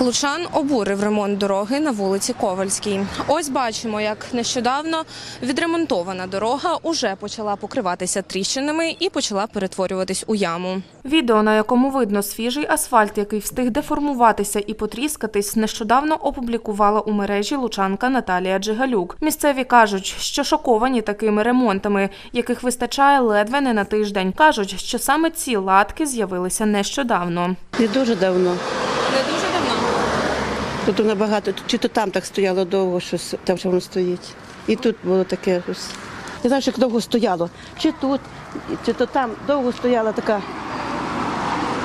Лучан обурив ремонт дороги на вулиці Ковальській. Ось бачимо, як нещодавно відремонтована дорога уже почала покриватися тріщинами і почала перетворюватись у яму. Відео, на якому видно свіжий асфальт, який встиг деформуватися і потріскатись, нещодавно опублікувала у мережі лучанка Наталія Джигалюк. Місцеві кажуть, що шоковані такими ремонтами, яких вистачає ледве не на тиждень. кажуть, що саме ці латки з'явилися нещодавно. Не дуже давно. Не дуже Тут набагато, чи то там так стояло довго, щось там що воно стоїть. І тут було таке щось. Не знаю, як довго стояло. Чи тут, чи то там довго стояла така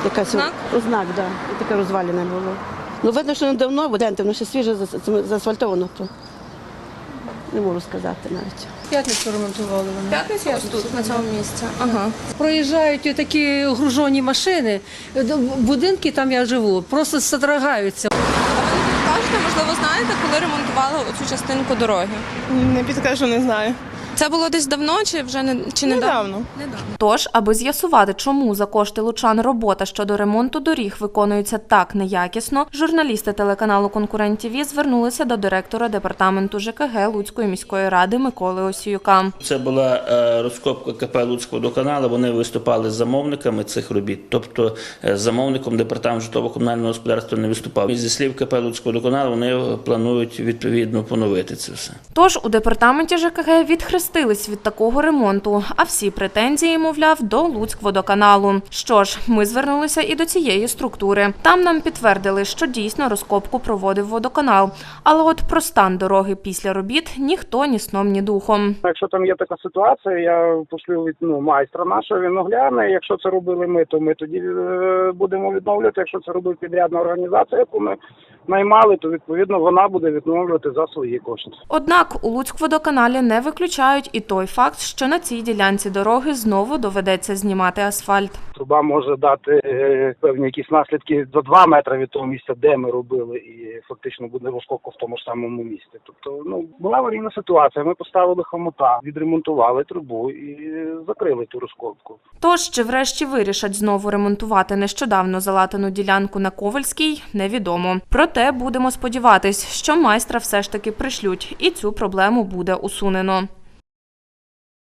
якась Знак? ознак, да. І таке розвалене було. Ну, видно, що не давно, бо гляньте, воно ще свіже заасфальтовано, то не можу сказати навіть. П'ятницю ремонтували вони. П'ятницю ось тут, на цьому місці. Ага. Проїжджають такі гружені машини. Будинки там я живу, просто содрогаються. Можливо, знаєте, коли ремонтували оцю частинку дороги? Не підкажу, не знаю. Це було десь давно чи вже не чи Недавно. Тож, аби з'ясувати, чому за кошти лучан робота щодо ремонту доріг виконується так неякісно, журналісти телеканалу Конкурент ТВ звернулися до директора департаменту ЖКГ Луцької міської ради Миколи Осіюка. Це була е, розкопка КП Луцького водоканалу. Вони виступали з замовниками цих робіт. Тобто е, замовником департамент житлово-комунального господарства не виступав. І зі слів КП Луцького водоканалу вони планують відповідно поновити це все. Тож у департаменті ЖКГ відхрестились від такого ремонту, а всі претензії, мовляв, до Луцькводоканалу. Що ж, ми звернулися і до цієї структури. Там нам підтвердили, що дійсно розкопку проводив водоканал. Але от про стан дороги після робіт ніхто ні сном, ні духом. Якщо там є така ситуація, я пошлю від ну, майстра нашого, він огляне. Якщо це робили ми, то ми тоді е, будемо відновлювати. Якщо це робив підрядна організація, яку ми наймали, то відповідно вона буде відновлювати за свої кошти. Однак у Луцькводоканалі не виключають і той факт, що на цій ділянці дороги знову доведеться знімати асфальт. Труба може дати е, певні якісь наслідки до 2 метри від того місця, де ми робили, і фактично буде розкопка в тому ж самому місці. Тобто, ну була аварійна ситуація. Ми поставили хомута, відремонтували трубу і закрили ту розкопку. Тож, чи врешті вирішать знову ремонтувати нещодавно залатану ділянку на Ковальській, невідомо. Проте будемо сподіватись, що майстра все ж таки пришлють, і цю проблему буде усунено.